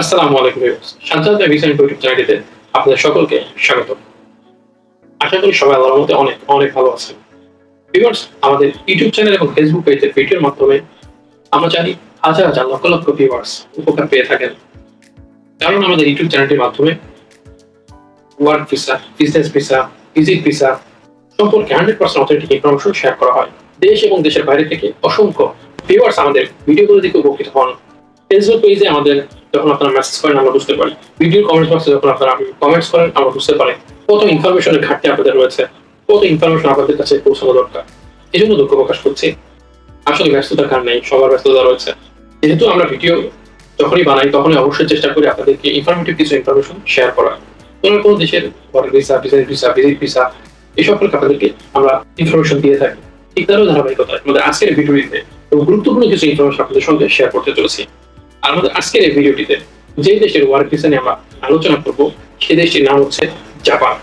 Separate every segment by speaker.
Speaker 1: আসসালামু আলাইকুম ইউটিউব আপনাদের সকলকে স্বাগত। আশা করি সবাই আল্লাহর মধ্যে অনেক অনেক ভালো আছেন। ভিউয়ার্স, আমাদের ইউটিউব চ্যানেল এবং ফেসবুক ভিডিওর মাধ্যমে আমরা জানি হাজার হাজার লক্ষ লক্ষ ভিউয়ার্স উপকার পেয়ে থাকেন। কারণ আমাদের ইউটিউব চ্যানেলটির মাধ্যমে work visa business visa visit visa সম্পর্কে hundred percent authentic information share করা হয়। দেশ এবং দেশের বাইরে থেকে অসংখ্য ভিউয়ার্স আমাদের ভিডিওগুলো দেখে উপকৃত হন। ফেসবুক পেজে আমাদের যখন আপনারা মেসেজ করেন, আমরা বুঝতে পারি। ভিডিও কমেন্ট বক্সে যখন আপনারা কমেন্টস করেন, আমরা বুঝতে পারি কত ইনফরমেশনের ঘাটতি আপনাদের রয়েছে, কত ইনফরমেশন আপনাদের কাছে পৌঁছানো দরকার। এই জন্য দুঃখ প্রকাশ করছি। আসলে ব্যস্ততার কারণ সবার ব্যস্ততা রয়েছে। যেহেতু আমরা ভিডিও যখনই বানাই, তখনই অবশ্যই চেষ্টা করি আপনাদেরকে ইনফরমেটিভ কিছু ইনফরমেশন শেয়ার করা কোনো কোনো দেশের work visa business visa visit visa এই সম্পর্কে আপনাদেরকে আমরা ইনফরমেশন দিয়ে থাকি। ঠিক তারও ধারাবাহিকতা আমাদের আজকের ভিডিওটিতে এবং গুরুত্বপূর্ণ কিছু ইনফরমেশন আপনাদের সঙ্গে শেয়ার করতে চলেছি। আমাদের আজকের এই ভিডিওটিতে যে দেশের ওয়ার্ক ভিসা নিয়ে আমরা আলোচনা করব, সে দেশটির নাম হচ্ছে জাপান।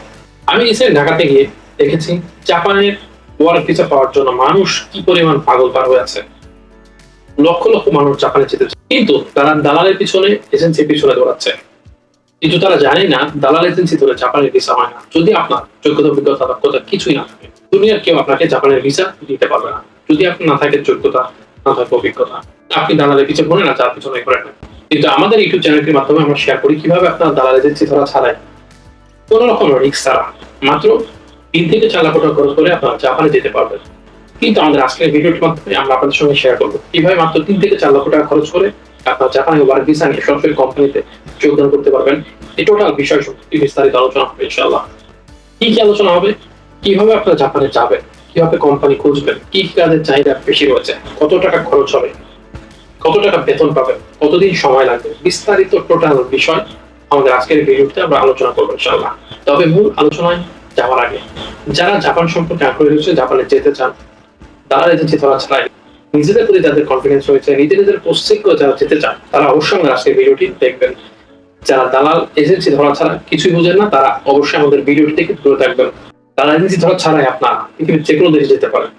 Speaker 1: আমি রিসেন্ট ঢাকাতে গিয়ে দেখেছি জাপানের ওয়ার্ক ভিসা পাওয়ার জন্য মানুষ কি পরিমাণ পাগল পার হয়ে আছে। লক্ষ লক্ষ মানুষ জাপানে যেতে। কিন্তু তারা দালালের পিছনে এজেন্সির পিছনে দৌড়াচ্ছে। কিন্তু তারা জানে না, দালাল এজেন্সি ধরে জাপানের ভিসা হয় না। যদি আপনার যোগ্যতা অভিজ্ঞতা, দক্ষতা কিছুই না থাকে, দুনিয়ার কেউ আপনাকে জাপানের ভিসা দিতে পারবে না। যদি আপনার না থাকে যোগ্যতা অভিজ্ঞতা। দালালের পিছনে না যার পিছনে না কিন্তু আমাদের ইউটিউব চ্যানেলটির মাধ্যমে আমরা শেয়ার করি, কীভাবে আপনার ছাড়াই? রকম রিক্স ছাড়া। মাত্র তিন থেকে চার লাখ টাকা খরচ করে আপনারা জাপানে যেতে পারবেন। কিন্তু আমাদের আজকের ভিডিওটির মাধ্যমে আমরা আপনাদের সঙ্গে শেয়ার করব। কীভাবে মাত্র তিন থেকে চার লক্ষ টাকা খরচ করে আপনার জাপানে ওয়ার্ক ভিসা নিয়ে সরাসরি কোম্পানিতে যোগদান করতে পারবেন। এই টোটাল বিষয় বিস্তারিত আলোচনা হবে, ইনশাআল্লাহ। কি কি আলোচনা হবে? কীভাবে আপনারা জাপানে যাবেন? কীভাবে কোম্পানি খুঁজবেন কি কাজের চাহিদা বেশি রয়েছে, কত টাকা খরচ হবে, কত টাকা বেতন পাবেন কতদিন সময় লাগবে, বিস্তারিত টোটাল বিষয় আমাদের আজকের ভিডিওতে আমরা আলোচনা করব ইনশাআল্লাহ। তবে মূল আলোচনায় যাওয়ার আগে, যারা জাপান সম্পর্কে আগ্রহী রয়েছে জাপানে যেতে চান, তারা এজেন্সি ধরা ছাড়াই, নিজেদের প্রতি যাদের কনফিডেন্স রয়েছে, নিজেদের প্রস্তুত করে যারা যেতে চান, তারা অবশ্যই আমাদের আজকের ভিডিওটি দেখবেন। যারা দালাল এজেন্সি ধরা ছাড়া কিছুই বোঝেন না, তারা অবশ্যই আমাদের ভিডিওটি থেকে দূরে থাকবেন। এজেন্সি ধরা ছাড়াই আপনারা পৃথিবীর যে কোনো দেশে যেতে পারেন।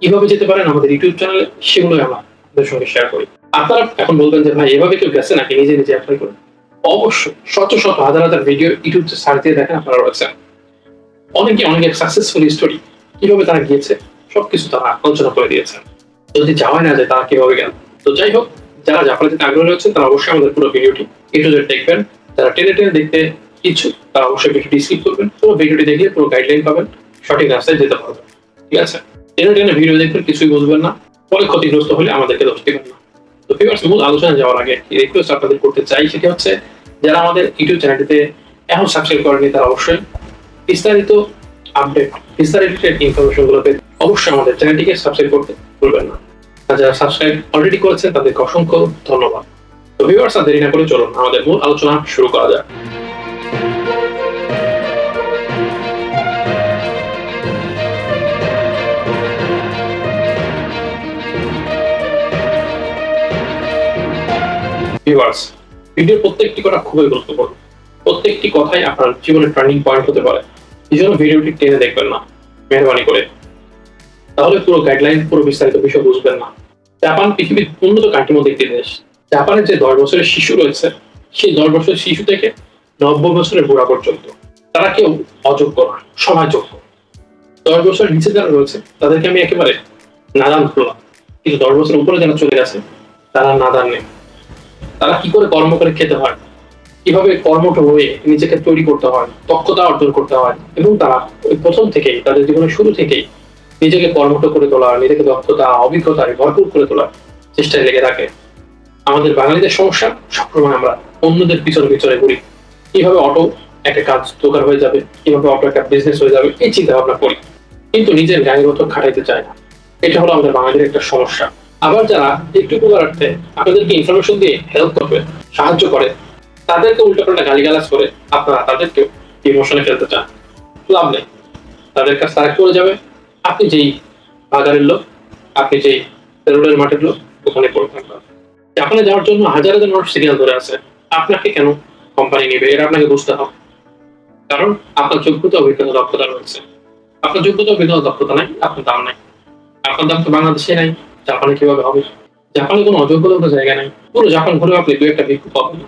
Speaker 1: কীভাবে যেতে পারেন? আমাদের ইউটিউব চ্যানেলে সেগুলোই আমরা আপনাদের সঙ্গে শেয়ার করি। আপনারা এখন বলবেন যে, ভাই, এভাবে কেউ গেছে নাকি? নিজে নিজে অ্যাপ্লাই করেন। অবশ্যই, শত শত, হাজার হাজার ভিডিও ইউটিউব সার্চ দিয়ে দেখেন আপনারা রয়েছেন। অনেকে অনেকে সাকসেসফুল স্টোরি কীভাবে তারা গিয়েছে, সবকিছু তারা আলোচনা করে দিয়েছেন। যদি যাওয়াই না যায়, তারা কীভাবে গেল? তো যাই হোক, যারা জাপানে যেতে আগ্রহ রয়েছেন, তারা অবশ্যই আমাদের পুরো ভিডিওটি জেড দেখবেন। তারা টেনে টেনে দেখতে ইচ্ছুক তারা অবশ্যই ভিডিওটি স্কিপ করবেন। পুরো ভিডিওটি দেখে পুরো গাইডলাইন পাবেন, সঠিক রাস্তায় যেতে পারবেন। ঠিক আছে? টেনে টেনে ভিডিও দেখবেন, কিছুই বুঝবেন না। পরে ক্ষতিগ্রস্ত হলে আমাদেরকে দোষ দিবেন না। তো ভিউয়ার্স মূল আলোচনা যাওয়ার আগে একটি রিকোয়েস্ট আপনাদের করতে চাই, সেটি হচ্ছে, যারা আমাদের ইউটিউব চ্যানেলটিতে এখন সাবস্ক্রাইব করেনি তারা অবশ্যই বিস্তারিত আপডেট বিস্তারিত ইনফরমেশনগুলো পেতে অবশ্যই আমাদের চ্যানেলটিকে সাবস্ক্রাইব করতে ভুলবেন না। আর যারা সাবস্ক্রাইব অলরেডি করেছেন, তাদেরকে অসংখ্য ধন্যবাদ। তো ভিউয়ার্স আর দেরি না করে চলুন, আমাদের মূল আলোচনা শুরু করা যাক। ভিউয়ার্স ভিডিওর প্রত্যেকটি কথা খুবই গুরুত্বপূর্ণ। প্রত্যেকটি কথাই আপনার জীবনের টার্নিং পয়েন্ট হতে পারে। এই জন্য ভিডিওটি টেনে দেখবেন না, মেহরবানি করে। তাহলে পুরো গাইডলাইন পুরো বিস্তারিত বিষয় বুঝবেন না। জাপান পৃথিবীর উন্নত কান্ট্রির একটি দেশ। জাপানের যে দশ বছরের শিশু রয়েছে, সেই দশ বছরের শিশু থেকে নব্বই বছরের বুড়া পর্যন্ত, তারা কেউ অযোগ্য না সবাই যোগ্য দশ বছরের নিচে যারা রয়েছে, তাদেরকে আমি একেবারে নাদান ধরলাম কিন্তু দশ বছরের উপরে যারা চলে গেছে, তারা নাদান নেই। তারা কি করে কর্ম করে খেতে হয়? কীভাবে কর্মঠ হয়ে নিজেকে তৈরি করতে হয়, দক্ষতা অর্জন করতে হয়? এবং তারা ওই প্রথম থেকেই, তাদের জীবনের শুরু থেকেই নিজেকে কর্মঠ করে তোলা নিজেকে দক্ষতা অভিজ্ঞতায় ভরপুর করে তোলার চেষ্টায় লেগে থাকে। আমাদের বাঙালিদের সমস্যা সবসময় আমরা অন্যদের পিছনে পিছনে ঘুরি। কীভাবে অটো একটা কাজ দোকান হয়ে যাবে, কীভাবে অটো একটা বিজনেস হয়ে যাবে, এই চিন্তা ভাবনা করি। কিন্তু নিজের গায়ের মতো খাটাইতে চায় না। এটা হলো আমাদের বাঙালির একটা সমস্যা। আবার যারা একটু উপকারার্থে আপনাদেরকে ইনফরমেশন দিয়ে হেল্প করবে, সাহায্য করে, তাদেরকে উল্টাপাল্টা গালিগালাজ করে আপনারা তাদেরকে ইমোশনে ফেলতে চান। লাভ নেই। তাদের কাছে তারা করে যাবে। আপনি যেই বাজারের লোক, আপনি যেই রোডের মাঠের লোক, ওখানে পড়ে থাকবেন। জাপানে যাওয়ার জন্য হাজার হাজার মানুষ সিরিয়াল ধরে আছে। আপনাকে কেন কোম্পানি নেবে? এটা আপনাকে বুঝতে হবে। কারণ আপনার যোগ্যতা অভিজ্ঞতা দক্ষতা রয়েছে। আপনার যোগ্যতা অভিজ্ঞতা দক্ষতা নাই, আপনার দাম নাই। আপনার দাম তো বাংলাদেশে নাই। জাপানে কীভাবে হবে? জাপানে কোনো অযোগ্য লোকের জায়গা নেই। পুরো জাপান ঘুরে আপনি দু একটা ভিক্ষু পাবেন।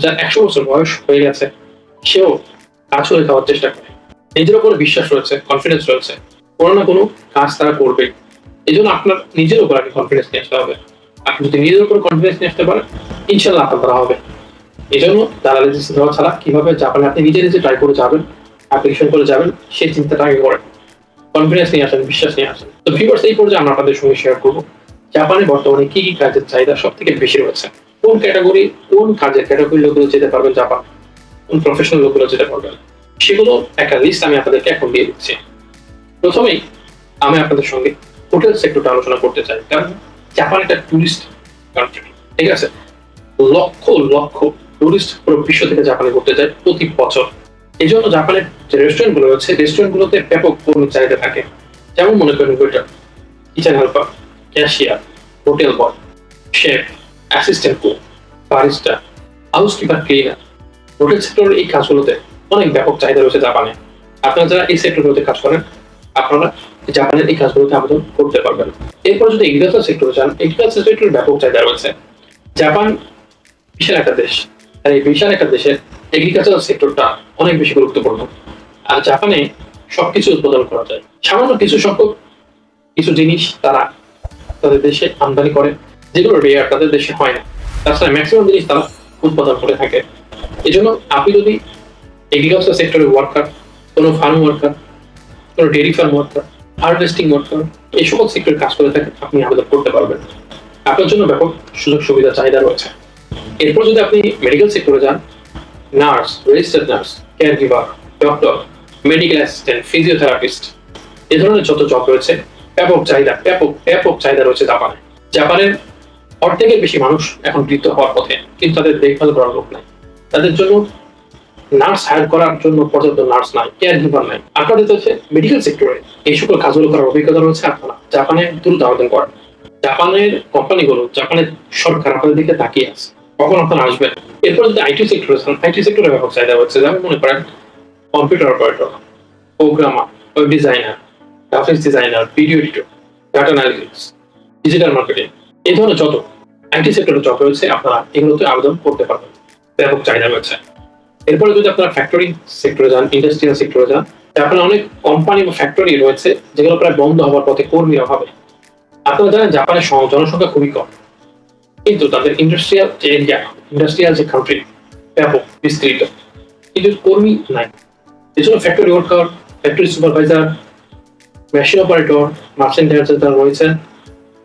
Speaker 1: যার একশো বছর বয়স হয়ে গেছে, সেও কাজ করে খাওয়ার চেষ্টা করে। নিজের উপর বিশ্বাস রয়েছে কনফিডেন্স রয়েছে। কোনো না কোনো কাজ তারা করবে। এই জন্য আপনার নিজের উপর আগে কনফিডেন্স নিয়ে আসতে হবে। আপনি যদি নিজের উপর কনফিডেন্স নিয়ে আসতে পারেন ইনশাল্লাহ আপনার দ্বারা হবে। এই জন্য দালালি দেওয়া ছাড়া কীভাবে জাপানে আপনি নিজে নিজে ট্রাই করে যাবেন অ্যাপ্লিকেশন করে যাবেন, সেই চিন্তাটা আগে করেন। কনফিডেন্স নিয়ে আসেন, বিশ্বাস নিয়ে আসেন। তো ভিউয়ার্স এই পর্যায়ে আমরা আপনাদের সঙ্গে শেয়ার করব, জাপানে বর্তমানে কি কি কাজের চাহিদা সব থেকে বেশি রয়েছে? কোন ক্যাটাগরি কোন কাজের ক্যাটাগরি লোকগুলো যেতে পারবেন জাপান? কোন প্রফেশনাল লোকগুলো যেতে পারবেন? সেগুলো একটা লিস্ট আমি আপনাদেরকে এখন দিয়ে দিচ্ছি। প্রথমেই আমি আপনাদের সঙ্গে হোটেল সেক্টরটা আলোচনা করতে চাই। কারণ জাপান একটা টুরিস্ট কান্ট্রি ঠিক আছে? লক্ষ লক্ষ টুরিস্ট পুরো বিশ্ব থেকে জাপানে ঘুরতে যায় প্রতি বছর। এই জন্য জাপানের যে রেস্টুরেন্টগুলো রয়েছে রেস্টুরেন্ট গুলোতে ব্যাপক কর্মীর চাহিদা থাকে। যেমন মনে করেন ওইটা kitchen helper cashier hotel boy chef assistant cook barista housekeeper cleaner hotel সেক্টরের এই কাজগুলোতে অনেক ব্যাপক চাহিদা রয়েছে জাপানে। আপনারা যারা এই সেক্টরগুলোতে কাজ করেন, আপনারা জাপানের এই কাজগুলোতে আবেদন করতে পারবেন। এরপর যদি এগ্রিকালচার সেক্টরে যান এগ্রিকালচার সেক্টরের ব্যাপক চাহিদা রয়েছে। জাপান বিশাল একটা দেশ। আর এই বিশাল একটা দেশের এগ্রিকালচার সেক্টরটা অনেক বেশি গুরুত্বপূর্ণ। আর জাপানে সবকিছু উৎপাদন করা যায়। সামান্য কিছু সংখ্যক কিছু জিনিস তারা তাদের দেশে আমদানি করে, যেগুলো রেয়ার তাদের দেশে হয় না। তাছাড়া ম্যাক্সিমাম জিনিস তারা উৎপাদন করে থাকে। এই জন্য আপনি যদি এগ্রিকালচার সেক্টরের ওয়ার্কার কোনো ফার্ম ওয়ার্কার কোনো dairy farm worker harvesting worker এই সকল সেক্টরের কাজ করে থাকেন, আপনি আবেদন করতে পারবেন। আপনার জন্য ব্যাপক সুযোগ সুবিধা চাহিদা রয়েছে। এরপর যদি আপনি মেডিকেল সেক্টরে যান registered nurse caregiver doctor medical assistant physiotherapist এ ধরনের যত জব রয়েছে, ব্যাপক চাহিদা, ব্যাপক ব্যাপক চাহিদা রয়েছে জাপানে। জাপানের অর্ধেকের বেশি মানুষ এখন বৃদ্ধ হওয়ার পথে, কিন্তু তাদের দেখভাল করার লোক নাই। তাদের জন্য নার্স হায়ার করার জন্য পর্যাপ্ত নার্স নাই কেয়ার গিভার নাই আপনাদের হচ্ছে মেডিকেল সেক্টরে এই সকল কাজগুলো করার অভিজ্ঞতা রয়েছে আপনারা। জাপানে দ্রুত আবেদন করেন। জাপানের কোম্পানিগুলো জাপানের সরকার আপনাদের দিকে তাকিয়ে আছে। কখন আপনারা আসবেন এরপর যদি আইটি সেক্টরে আইটি সেক্টরে ব্যাপক চাহিদা হচ্ছে। যেমন মনে করেন computer operator programmer web designer graphics designer video editor data analytics digital marketing এই ধরনের যত আইটি সেক্টরে জব রয়েছে, আপনারা এগুলোতে আবেদন করতে পারবেন। ব্যাপক চাহিদা রয়েছে। এরপরে যদি আপনারা ফ্যাক্টরি সেক্টরে যান ইন্ডাস্ট্রিয়াল সেক্টরে যান জাপানে অনেক কোম্পানি বা ফ্যাক্টরি রয়েছে, যেগুলো প্রায় বন্ধ হওয়ার পথে কর্মীর অভাবে। আপনারা জানেন, জাপানের জনসংখ্যা খুবই কম। কিন্তু তাদের ইন্ডাস্ট্রিয়াল যে এরিয়া ইন্ডাস্ট্রিয়াল যে কান্ট্রি ব্যাপক বিস্তৃত। কিন্তু কর্মী নাই। এজন্য factory worker factory supervisor machine operator merchandiser যারা রয়েছেন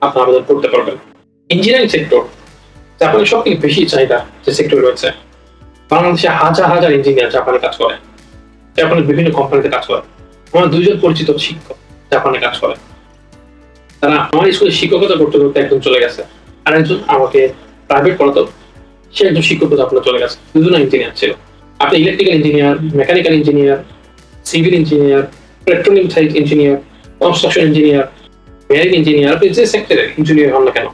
Speaker 1: আপনি আবেদন করতে পারবেন। ইঞ্জিনিয়ারিং সেক্টর জাপানের সব থেকে বেশি চাহিদা যে সেক্টর রয়েছে, বাংলাদেশে হাজার হাজার ইঞ্জিনিয়ার জাপানে কাজ করে। জাপানের বিভিন্ন কোম্পানিতে কাজ করে। আমার দুইজন পরিচিত শিক্ষক জাপানে কাজ করে। তারা আমার স্কুলে শিক্ষকতা করতে করতে একজন চলে গেছে। আর একজন আমাকে প্রাইভেট পড়াতো, সে একজন শিক্ষকতা আপনার চলে গেছে। দুজন ইঞ্জিনিয়ার ছিল। আপনি electrical engineer mechanical engineer civil engineer petroleum site engineer construction engineer marine engineer আপনি যে সেক্টরে ইঞ্জিনিয়ার হন না কেন,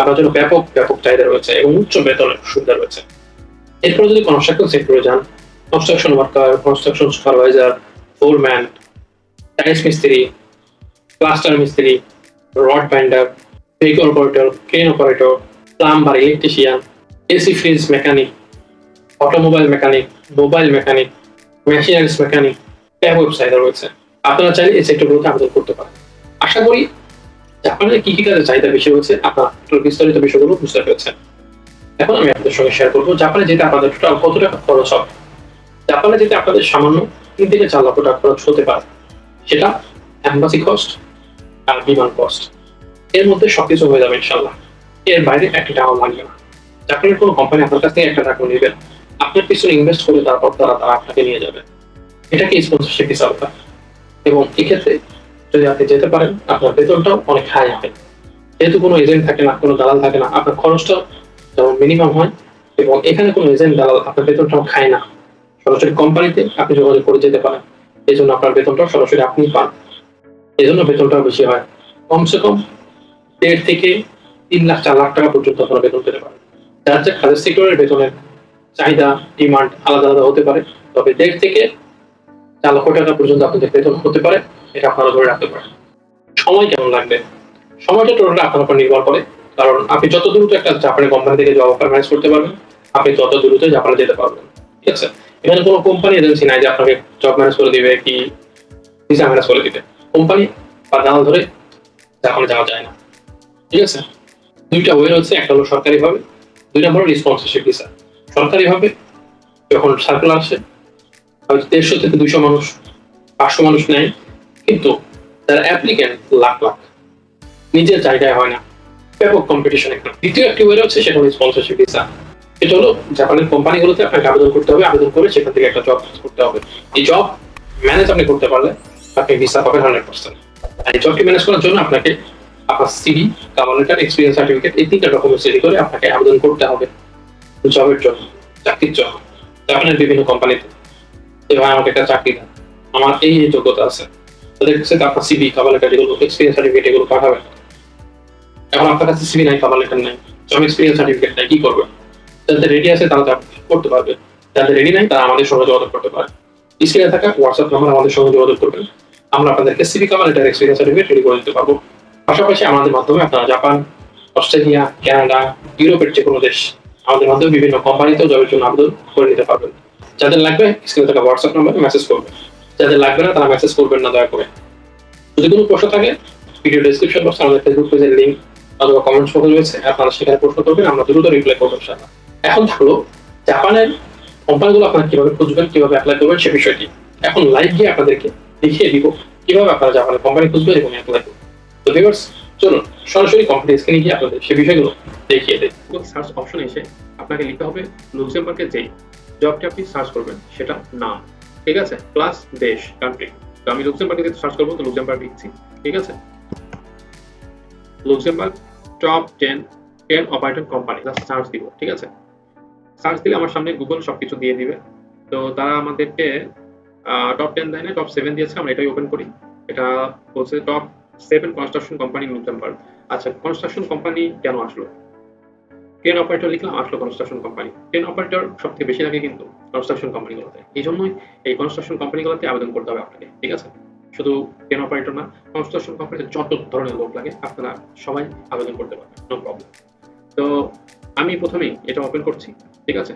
Speaker 1: আপনার জন্য ব্যাপক ব্যাপক চাহিদা রয়েছে এবং উচ্চ বেতনের সুবিধা রয়েছে। এরপর যদি কনস্ট্রাকশন সেক্টরে যান construction worker construction supervisor foreman tiles মিস্ত্রি প্লাস্টার মিস্ত্রি rod binder vehicle operator crane operator, plumber, electrician, AC fridge mechanic, automobile mechanic, mobile mechanic, machineries mechanic ব্যাপক চাহিদা রয়েছে। আপনারা চাইলে এই সেক্টরগুলোতে আবেদন করতে পারেন। আশা করি জাপানের কি কি কাজের চাহিদা বেশি রয়েছে, আপনার বিস্তারিত বিষয়গুলো বুঝতে পেরেছেন। এখন আমি আপনাদের সঙ্গে শেয়ার করব, জাপানে যেতে আপনাদের টোটাল কত টাকা খরচ হবে। জাপানে যেতে আপনাদের সামান্য তিন থেকে চার লক্ষ টাকা খরচ হতে পারে, সেটা অ্যাম্বাসি কস্ট আর বিমান কস্ট এর মধ্যে সবকিছু হয়ে যাবে ইনশাল্লাহ এর বাইরে একটা টাকাও লাগবে না। জাপানের কোনো কোম্পানি আপনার কাছ থেকে একটা টাকা নেবে আপনার পিছনে ইনভেস্ট করে তারপর তারা তারা আপনাকে নিয়ে যাবে। এটাকে স্পন্সরশিপ হিসাবে। এবং এক্ষেত্রে যদি আপনি যেতে পারেন, আপনার বেতনটাও অনেক হাই হবে। যেহেতু কোনো এজেন্ট থাকে না, কোনো দালাল থাকে না, আপনার খরচটা যেমন মিনিমাম হয়, এবং এখানে কোনো এজেন্ট দালাল আপনার বেতনটাও খায় না। সরাসরি কোম্পানিতে আপনি যোগাযোগ করে যেতে পারেন। এই জন্য আপনার বেতনটাও সরাসরি আপনি পান। এই জন্য বেতনটাও বেশি হয়। কমসে কম দেড় থেকে তিন লাখ চার লাখ টাকা পর্যন্ত আপনারা বেতন পেতে পারেন। যার যার কাজের সেক্টরের বেতনের চাহিদা ডিমান্ড আলাদা আলাদা হতে পারে। তবে দেড় থেকে চার লক্ষ টাকা পর্যন্ত আপনাদের বেতন হতে পারে, এটা আপনারা ধরে রাখতে পারেন। সময় কেমন লাগবে? সময়টা টোটাল আপনার উপর নির্ভর করে। কারণ আপনি যত দ্রুত একটা জাপানের কোম্পানি থেকে জব অফার ম্যানেজ করতে পারবেন, আপনি তত দ্রুত জাপানে যেতে পারবেন। ঠিক আছে? এখানে কোনো কোম্পানি এজেন্সি নাই যে আপনাকে জব ম্যানেজ করে দিবে কি ভিসা ম্যানেজ করে দিবে। কোম্পানি বা দালাল ধরে জাপানে যাওয়া যায় না। ঠিক আছে? দুইটা ওয়ে হচ্ছে একটা হলো সরকারিভাবে, দুই নম্বর হলো স্পন্সরশিপ ভিসা সরকারিভাবে যখন সার্কুলার আসে হয়তো দেড়শো থেকে দুইশো মানুষ, পাঁচশো মানুষ নেয়, কিন্তু যারা অ্যাপ্লিক্যান্ট লাখ লাখ। নিজের জায়গায় হয় না। ব্যাপক কম্পিটিশন এখানে দ্বিতীয় একটি ওয়ে হচ্ছে সেটা হলো স্পন্সরশিপ ভিসা এটা হলো জাপানের কোম্পানিগুলোতে আপনাকে আবেদন করতে হবে, আবেদন করে সেখান থেকে একটা জব করতে হবে। এই জব ম্যানেজ আপনি করতে পারলে, আপনি ভিসা পাবেন হান্ড্রেড পার্সেন্ট আর এই জবটি ম্যানেজ করার জন্য আপনাকে আপনার সিভি কামার লেটার এক্সপিরিয়েন্স সার্টিফিকেট এই তিনটা ডকুমেন্টস রেডি করে আপনাকে আবেদন করতে হবে। জবের জন্য, চাকরির জন্য। জাপানের বিভিন্ন কোম্পানিতে যে ভাই আমাকে একটা চাকরি দেন আমার এই যোগ্যতা আছে। তাদের কাছে আপনার সিভি কামার লেটার এগুলো এক্সপিরিয়েন্স সার্টিফিকেট এগুলো পাঠাবেন। এখন আপনার কাছে সিভি নাই কামার লেটার নাই। জব এক্সপিরিয়েন্স সার্টিফিকেট নাই, কি করবেন? যাদের রেডি আছে তারা করতে পারবে। যাদের রেডি নাই, তারা আমাদের সঙ্গে যোগাযোগ করতে পারে। স্ক্রিনে থাকা হোয়াটসঅ্যাপ নাম্বার আমাদের সঙ্গে যোগাযোগ করবেন। আমরা আপনাদেরকে সিভি কামার লেটার এক্সপিরিয়েন্স সার্টিফিকেট রেডি করে দিতে পারব। পাশাপাশি আমাদের মাধ্যমে আপনারা জাপান, অস্ট্রেলিয়া, কানাডা, ইউরোপের যে কোনো দেশ, আমাদের মাধ্যমে বিভিন্ন কোম্পানিতেও জবের জন্য আবেদন করে নিতে পারবেন। যাদের লাগবে স্ক্রিনে থাকা হোয়াটসঅ্যাপ নাম্বারে মেসেজ করবেন। যাদের লাগবে না, তারা মেসেজ করবেন না, দয়া করে। যদি কোনো প্রশ্ন থাকে ভিডিও ডেসক্রিপশন বক্সে আমাদের ফেসবুক পেজের লিঙ্ক অথবা কমেন্টস বক্স রয়েছে, আপনারা সেখানে প্রশ্ন করবেন, আমরা দ্রুত রিপ্লাই করব, ইনশাআল্লাহ। এখন থাকল, জাপানের কোম্পানিগুলো আপনারা কীভাবে খুঁজবেন, কীভাবে অ্যাপ্লাই করবেন সে বিষয়টি। এখন লাইভ গিয়ে আপনাদেরকে দেখিয়ে দিব, কীভাবে আপনারা জাপানের কোম্পানি খুঁজবেন এবং অ্যাপ্লাই করবেন। তো ভিউয়ার্স চলুন, সরাসরি গিয়ে আপনাদের বিষয়গুলো দেখিয়ে দেয় গুগল সার্চ অপশনে এসে আপনাকে লিখতে হবে যেই জবটি আপনি সার্চ করবেন, সেটা নাম। ঠিক আছে? প্লাস দেশ কান্ট্রি তো আমি লুক্সেমবার্গে যেহেতু সার্চ করব, তো লুক্সেমবার্গ লিখছি। ঠিক আছে? Luxembourg top ten ten operator company just search দিব, ঠিক আছে? সার্চ দিলে আমার সামনে গুগল সবকিছু দিয়ে দিবে। তো তারা আমাদেরকে টপ টেন দেয় না টপ সেভেন দিয়েছে, আমরা এটাই ওপেন করি। এটা বলছে top seven construction company Luxembourg আচ্ছা কনস্ট্রাকশন কোম্পানি কেন আসলো? ট্রেন অপারেটর লিখলাম, আসলো কনস্ট্রাকশন কোম্পানি ট্রেন অপারেটর সব থেকে বেশি লাগে কিন্তু কনস্ট্রাকশন কোম্পানিগুলোতে এই জন্যই এই কনস্ট্রাকশন কোম্পানিগুলোতে আবেদন করতে হবে আপনাকে, ঠিক আছে? শুধু ট্রেন অপারেটর না কনস্ট্রাকশন কোম্পানিতে যত ধরনের লোক লাগে, আপনারা সবাই আবেদন করতে পারবেন নো প্রবলেম তো আমি প্রথমেই এটা ওপেন করছি, ঠিক আছে?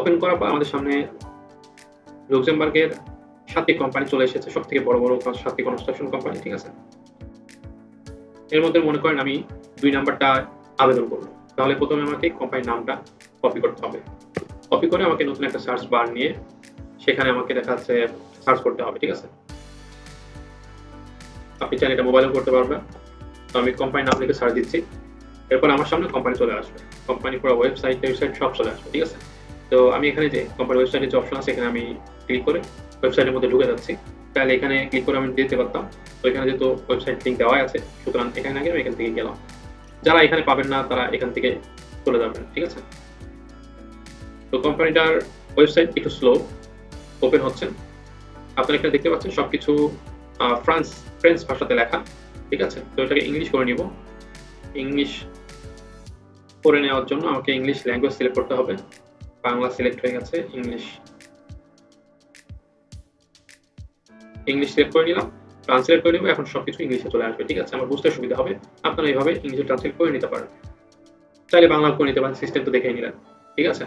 Speaker 1: ওপেন করার পর আমাদের সামনে লুক্সেমবার্গের সাতটি কোম্পানি চলে এসেছে সব থেকে বড় বড় সাতটি কনস্ট্রাকশন কোম্পানি ঠিক আছে? এর মধ্যে মনে করেন আমি দুই নাম্বারটা আবেদন করব তাহলে প্রথমে আমাকে কোম্পানির নামটা কপি করতে হবে। কপি করে আমাকে নতুন একটা সার্চ বার নিয়ে সেখানে আমাকে দেখা যাচ্ছে সার্চ করতে হবে, ঠিক আছে? আপনি চাইলে এটা মোবাইলেও করতে পারবেন। তো আমি কোম্পানির নাম লিখে সার্চ দিচ্ছি। এরপর আমার সামনে কোম্পানি চলে আসবে। কোম্পানি পুরো ওয়েবসাইট ওয়েবসাইট সব চলে আসবে, ঠিক আছে? তো আমি এখানে যে কোম্পানি ওয়েবসাইটের যে অপশন আছে এখানে আমি ক্লিক করে ওয়েবসাইটের মধ্যে ঢুকে যাচ্ছি। তাহলে এখানে ক্লিক করে আমি দিতে পারতাম। তো এখানে যেহেতু ওয়েবসাইট লিঙ্ক দেওয়াই আছে, সুতরাং এখানে আগে আমি এখান থেকে গেলাম। যারা এখানে পাবেন না, তারা এখান থেকে চলে যাবেন, ঠিক আছে? তো কোম্পানিটার ওয়েবসাইট একটু স্লো ওপেন হচ্ছে। আপনারা এখানে দেখতে পাচ্ছেন সবকিছু ফ্রান্স ফ্রেঞ্চ ভাষাতে লেখা, ঠিক আছে? তো এটাকে ইংলিশ করে নিব। ইংলিশ করে নেওয়ার জন্য আমাকে ইংলিশ ল্যাঙ্গুয়েজ সিলেক্ট করতে হবে। বাংলা সিলেক্ট হয়ে গেছে ইংলিশ ইংলিশ সিলেক্ট করে নিলাম ট্রান্সলেট করে নেব এখন সবকিছু ইংলিশে চলে আসবে, ঠিক আছে? আমার বুঝতে সুবিধা হবে, আপনারা এইভাবে ইংলিশে ট্রান্সলেট করে নিতে পারেন। চাইলে বাংলা করে নিতে পারেন সিস্টেম তো দেখে নিলেন, ঠিক আছে?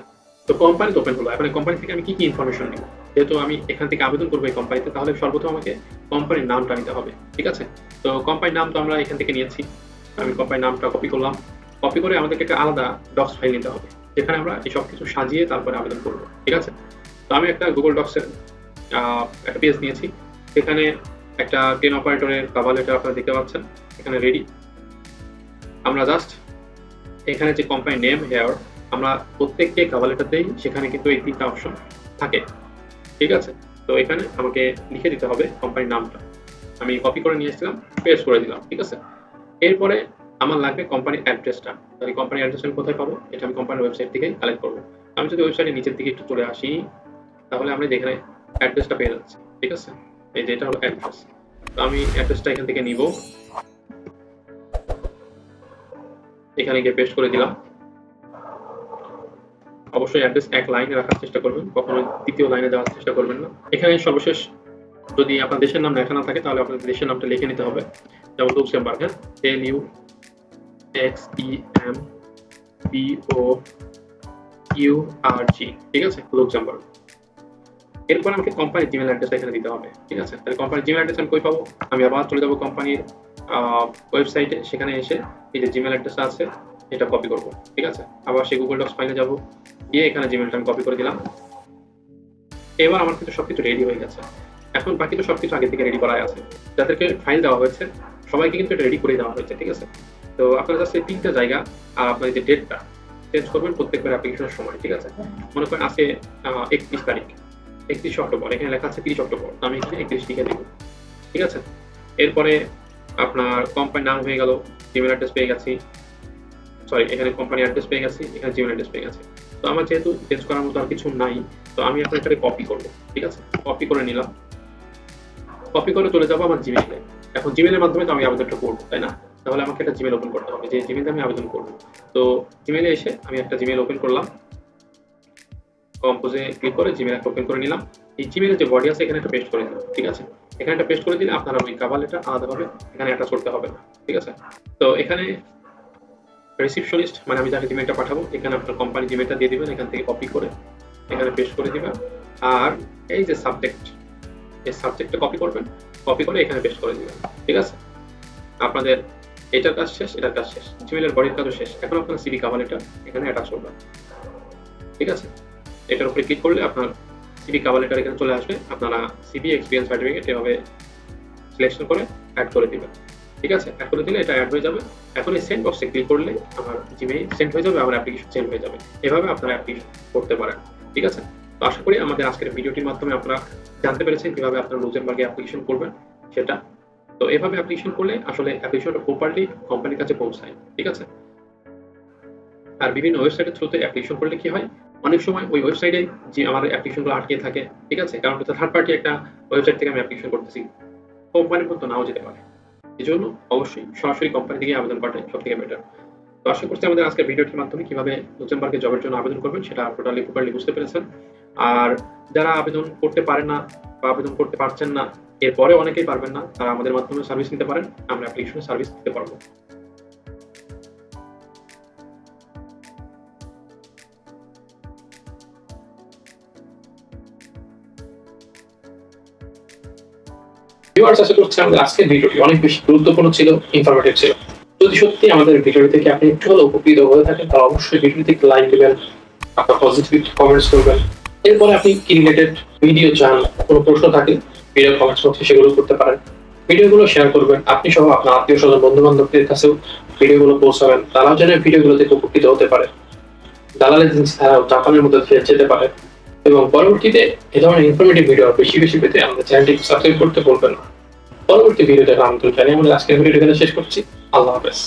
Speaker 1: তো কোম্পানি ওপেন হলো, এখন কোম্পানি থেকে আমি কি কি ইনফরমেশন নিব? যেহেতু আমি এখান থেকে আবেদন করব এই কোম্পানিতে তাহলে সর্বপ্রথম আমাকে কোম্পানির নামটা নিতে হবে, ঠিক আছে? তো কোম্পানির নাম তো আমরা এখান থেকে নিয়েছি, আমি কোম্পানির নামটা কপি করলাম কপি করে আমাদেরকে একটা আলাদা ডক্স ফাইল নিতে হবে, যেখানে আমরা এই সব কিছু সাজিয়ে তারপরে আবেদন করব, ঠিক আছে? তো আমি একটা গুগল ডক্সের একটা পেজ নিয়েছি সেখানে একটা ট্রেন অপারেটরের কাভার লেটার আপনারা দেখতে পাচ্ছেন, এখানে রেডি আমরা জাস্ট এখানে যে কোম্পানি নেম হেয়ার আমরা প্রত্যেককে কাভার লেটার দেই, সেখানে কিন্তু এই তিনটা অপশন থাকে। ঠিক আছে? তো এখানে আমাকে লিখে দিতে হবে কোম্পানির নামটা। আমি কপি করে নিয়ে এসেছিলাম পেস্ট করে দিলাম, ঠিক আছে? এরপরে আমার লাগবে কোম্পানির অ্যাড্রেসটা তাহলে কোম্পানির অ্যাড্রেস আমি কোথায় পাবো? এটা আমি কোম্পানির ওয়েবসাইট থেকে কালেক্ট করব। আমি যদি ওয়েবসাইটের নিচের দিকে একটু চলে আসি, তাহলে আমরা যেখানে অ্যাড্রেসটা পেয়ে যাচ্ছি, ঠিক আছে? এই যে এটা হলো অ্যাড্রেস তো আমি অ্যাড্রেসটা এখান থেকে নিব। এখানে গিয়ে পেস্ট করে দিলাম। অবশ্যই অ্যাড্রেস এক লাইনে রাখার চেষ্টা করবেন। কখনো দ্বিতীয় লাইনে যাওয়ার চেষ্টা করবেন না। এখানে সর্বশেষ যদি আপনার দেশের নাম লেখা না থাকে, তাহলে আপনার দেশের নামটা লিখে নিতে হবে। যেমন লুক্সেমবার্গ হ্যাঁ L U X E M P O U R G ঠিক আছে? লুক্সেমবার্গ এরপর আমাকে কোম্পানির জিমেল অ্যাড্রেস এখানে দিতে হবে, ঠিক আছে? তাহলে কোম্পানির জিমেল অ্যাড্রেস আমি কই পাবো? আমি আবার চলে যাব কোম্পানির ওয়েবসাইটে সেখানে এসে এই যে জিমেল অ্যাড্রেস আছে, এটা কপি করব, ঠিক আছে? আবার সেই গুগল ডক্স ফাইলে যাব, গিয়ে এখানে জিমেলটা আমি কপি করে দিলাম। এবার আমার কিন্তু সবকিছু রেডি হয়ে গেছে। এখন বাকি তো সবকিছু আগে থেকে রেডি করাই আছে। যাদেরকে ফাইল দেওয়া হয়েছে, সবাইকে কিন্তু এটা রেডি করে দেওয়া হয়েছে, ঠিক আছে? তো আপনার কাছে তিনটা জায়গা, আর আপনার যে ডেটটা চেঞ্জ করবেন প্রত্যেকবার অ্যাপ্লিকেশনের সময়, ঠিক আছে? মনে করেন আজকে একত্রিশ তারিখ। একত্রিশে অক্টোবর, এখানে লেখা আছে তিরিশ অক্টোবর আমি এখানে একত্রিশ লিখে দিব ঠিক আছে? এরপরে আপনার কোম্পানি নাম হয়ে গেল জিমেল অ্যাড্রেস পেয়ে গেছি সরি এখানে কোম্পানি অ্যাড্রেস পেয়ে গেছি, এখানে জিমেল অ্যাড্রেস পেয়ে গেছি। তো আমার যেহেতু চেঞ্জ করার মতো আর কিছু নাই, তো আমি এখন এটাকে কপি করব, ঠিক আছে? কপি করে নিলাম। কপি করে চলে যাব আমার জিমেইলে এখন জিমেলের মাধ্যমে তো আমি আবেদনটা করব, তাই না? তাহলে আমাকে একটা জিমেল ওপেন করতে হবে, যে জিমেলে আমি আবেদন করব। তো জিমেলে এসে আমি একটা জিমেল ওপেন করলাম। কম্পোজে ক্লিক করে জিমেল একটা ওপেন করে নিলাম। এই জিমেলের যে বডি আছে, এখানে একটা পেস্ট করে দিলাম, ঠিক আছে? এখানে একটা পেস্ট করে দিলে আপনারা ওই কাভার লেটার আলাদাভাবে এখানে অ্যাটাচ করতে হবে না, ঠিক আছে? তো এখানে রিসিপশনিস্ট মানে আমি যাকে জিমেলটা পাঠাবো, এখানে আপনার কোম্পানি জিমেলটা দিয়ে দিবেন, এখান থেকে কপি করে এখানে পেস্ট করে দিবেন। আর এই যে সাবজেক্ট এই সাবজেক্টটা কপি করবেন কপি করে এখানে পেস্ট করে দিবেন, ঠিক আছে? আপনাদের এটার কাজ শেষ, এটার কাজ শেষ। জিমেলের বডির কাজও শেষ। এখন আপনার সিভি কাভার লেটার এখানে অ্যাটাচ করবেন, ঠিক আছে? এটার উপরে ক্লিক করলে আপনার সিভি কাভার লেটার এখানে চলে আসবে। আপনারা সিভি এক্সপিরিয়েন্স সার্টিফিকেট এভাবে সিলেকশন করে অ্যাড করে দিবেন। ঠিক আছে? অ্যাড করে দিলে এটা অ্যাড হয়ে যাবে। এখন এই সেন্ড বক্সে ক্লিক করলে আমার জিমেইল সেন্ড হয়ে যাবে আমার অ্যাপ্লিকেশন সেন্ড হয়ে যাবে। এভাবে আপনারা অ্যাপ্লিকেশন করতে পারেন। ঠিক আছে? তো আশা করি আমাদের আজকের ভিডিওটির মাধ্যমে আপনারা জানতে পেরেছেন কীভাবে আপনারা লুজেনবার্গে অ্যাপ্লিকেশন করবেন সেটা। তো এভাবে অ্যাপ্লিকেশন করলে আসলে অ্যাপ্লিকেশনটা প্রপারলি কোম্পানির কাছে পৌঁছায়। ঠিক আছে? আর বিভিন্ন ওয়েবসাইটের থ্রুতে অ্যাপ্লিকেশন করলে কি হয়? অনেক সময় ওই ওয়েবসাইটে যে আমার অ্যাপ্লিকেশনগুলো আটকে থাকে, ঠিক আছে? কারণ থার্ড পার্টি একটা ওয়েবসাইট থেকে আমি অ্যাপ্লিকেশন করতেছি। কোম্পানির মতো নাও যেতে পারে। এই জন্য অবশ্যই সরাসরি কোম্পানি থেকে আবেদন করাটাই সব থেকে বেটার তো আশা করছি আমাদের আজকের ভিডিওটির মাধ্যমে কীভাবে লুচেমবার্গে জবের জন্য আবেদন করবেন সেটা টোটালি প্রপারলি বুঝতে পেরেছেন। আর যারা আবেদন করতে পারেন না বা আবেদন করতে পারছেন না এরপরে অনেকেই পারবেন না, তারা আমাদের মাধ্যমে সার্ভিস নিতে পারেন। আমরা অ্যাপ্লিকেশনে সার্ভিস দিতে পারব। আমাদের আজকের ভিডিওটি অনেক বেশি গুরুত্বপূর্ণ ছিল ইনফরমেটিভ ছিল। যদি সত্যি আমাদের ভিডিওটি থেকে আপনি একটু উপকৃত হয়ে থাকেন, তাহলে অবশ্যই ভিডিওটি লাইক দেবেন, আপনার পজিটিভ কমেন্টস করবেন। এরপরে আপনি কি রিলেটেড ভিডিও চান, কোনো প্রশ্ন থাকে ভিডিও কমেন্টস বক্সে সেগুলো করতে পারেন। ভিডিওগুলো শেয়ার করবেন, আপনি সহ আপনার আত্মীয় স্বজন বন্ধু বান্ধবদের কাছেও ভিডিওগুলো পৌঁছাবেন। তারাও যেন ভিডিওগুলো থেকে উপকৃত হতে পারে। দালালের জিনিস তারাও জাপানের মধ্যে যেতে পারে। এবং পরবর্তীতে এ ধরনের ইনফরমেটিভ ভিডিও বেশি বেশি পেতে আমাদের চ্যানেলটি সাবস্ক্রাইব করতে বলবেন না। পরবর্তী ভিডিও দেখা আমন্ত্রণ জানিয়ে আমাদের আজকের ভিডিও এখানে শেষ করছি। আল্লাহ হাফেজ।